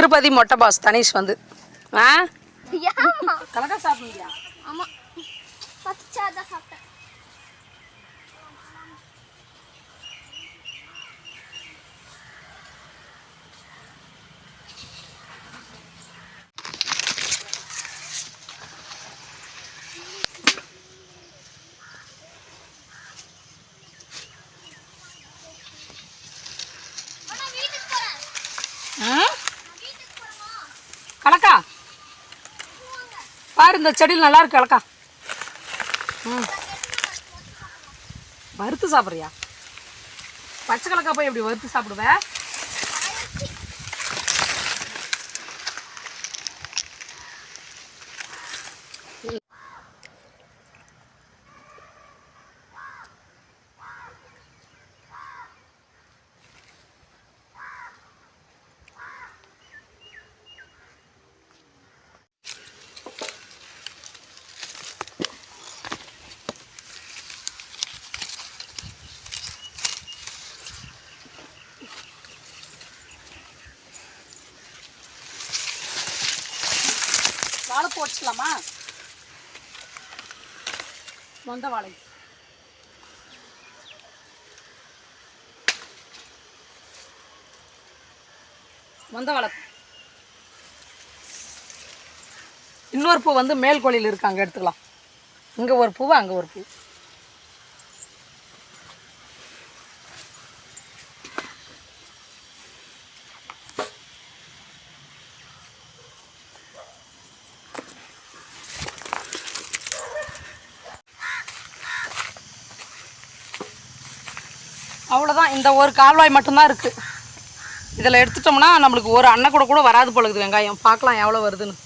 திருப்பதி மொட்டை பாஸ் தனீஷ் வந்து. ஆ? ஏமா கலக்கா சாப்பிடுங்க பாரு இந்த செடியில் நல்லா இருக்கு கலக்கா ம். வறுத்து சாப்பிட்றியா? பச்சை கலக்கா போய் எப்படி வறுத்து சாப்பிடுவ? வாழைப்பூ வச்சுக்கலாமா? மொந்த வாழை. மொந்த வாழை. இன்னொரு பூ வந்து மேல் கோழியில் அங்கே எடுத்துக்கலாம். இங்கே ஒரு பூவு அங்கே ஒரு பூ. அவ்வளோதான் இந்த ஒரு கால்வாய் மட்டும்தான் இருக்குது இதில் எடுத்துட்டோம்னா நம்மளுக்கு ஒரு அன்னை கூட கூட வராது போல இருக்குது வெங்காயம். பார்க்கலாம் எவ்வளோ வருதுன்னு.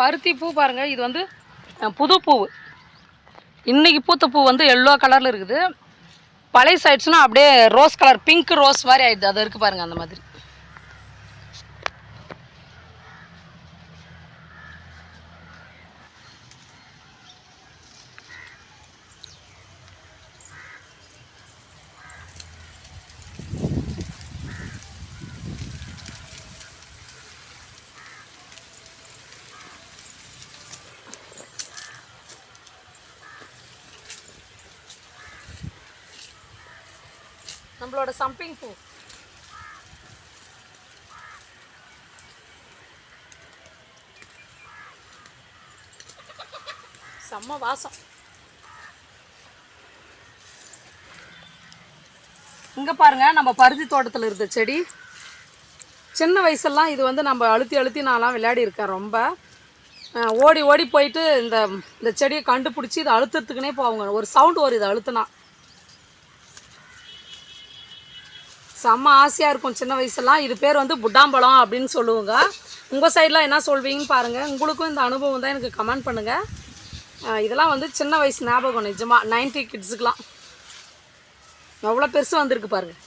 பருத்தி பூ பாருங்கள் இது வந்து புது பூ இன்றைக்கி பூத்த பூ வந்து எல்லோ கலரில் இருக்குது. பழைய ஆயிடுச்சுன்னா அப்படியே ரோஸ் கலர் பிங்க் ரோஸ் மாதிரி ஆயிடுது. அது இருக்குது பாருங்கள் அந்த மாதிரி. நம்மளோட சம்பிங் பூ. செம்ம வாசம். இங்கே பாருங்க நம்ம பருத்தி தோட்டத்தில் இருந்த செடி. சின்ன வயசுலாம் இது வந்து நம்ம அழுத்தி அழுத்தி நான்லாம் விளையாடி இருக்கேன் ரொம்ப. ஓடி ஓடி போயிட்டு இந்த இந்த செடியை கண்டுபிடிச்சி இதை அழுத்துறதுக்குனே போவாங்க ஒரு சவுண்டு வரும் இதை அழுத்துனா. செம்ம ஆசையாக இருக்கும் சின்ன வயசுலாம் இது பேர் வந்து புட்டாம்பழம் அப்படின்னு சொல்லுவோங்க. உங்கள் சைட்லாம் என்ன சொல்வீங்கன்னு பாருங்கள் உங்களுக்கும் இந்த அனுபவம் தான் எனக்கு கமெண்ட் பண்ணுங்கள் இதெல்லாம் வந்து சின்ன வயசு ஞாபகம் நிஜமாக நைன்டி கிட்ஸுக்கெலாம் எவ்வளோ பெருசு வந்திருக்கு பாருங்கள்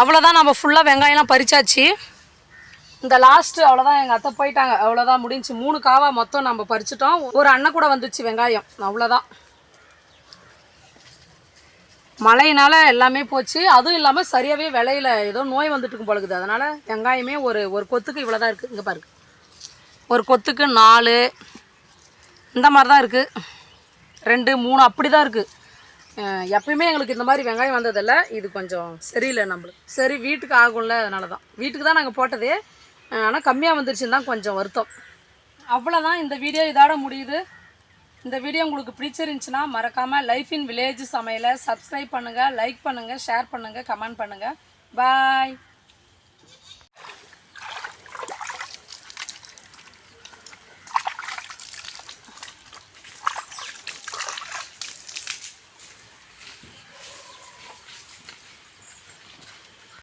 அவ்வளோதான் நம்ம ஃபுல்லாக வெங்காயம்லாம் பறிச்சாச்சு. இந்த லாஸ்ட்டு அவ்வளோதான் எங்கள் அத்தை போயிட்டாங்க. அவ்வளோதான் முடிஞ்சுச்சு மூணு காவா மொத்தம் நம்ம பறிச்சிட்டோம். ஒரு அண்ணன் கூட வந்துச்சு வெங்காயம். அவ்வளோதான் மழையினால எல்லாமே போச்சு. அதுவும் இல்லாமல் சரியாகவே விலையில் ஏதோ நோய் வந்துட்டு இருக்கும் போலக்குது. அதனால் வெங்காயமே ஒரு ஒரு கொத்துக்கு இவ்வளோ தான் இருக்குது இங்கே பாருங்க. ஒரு கொத்துக்கு நாலு. இந்த மாதிரி தான் இருக்குது ரெண்டு மூணு அப்படி தான் இருக்குது எப்பயுமே எங்களுக்கு இந்த மாதிரி வெங்காயம் வந்ததில்லை. இது கொஞ்சம் சரியில்லை நம்மளுக்கு. சரி வீட்டுக்கு ஆகும்ல. அதனால தான் வீட்டுக்கு தான் நாங்கள் போட்டதே. ஆனால் கம்மியாக வந்துருச்சுன்னு தான் கொஞ்சம் வருத்தம். அவ்வளோதான் இந்த வீடியோ இதோட முடியுது. இந்த வீடியோ உங்களுக்கு பிடிச்சிருந்துச்சுன்னா மறக்காமல் லைஃப் இன் வில்லேஜ் சமையலை சப்ஸ்கிரைப் பண்ணுங்கள் லைக் பண்ணுங்கள் ஷேர் பண்ணுங்கள் கமெண்ட் பண்ணுங்கள் பாய்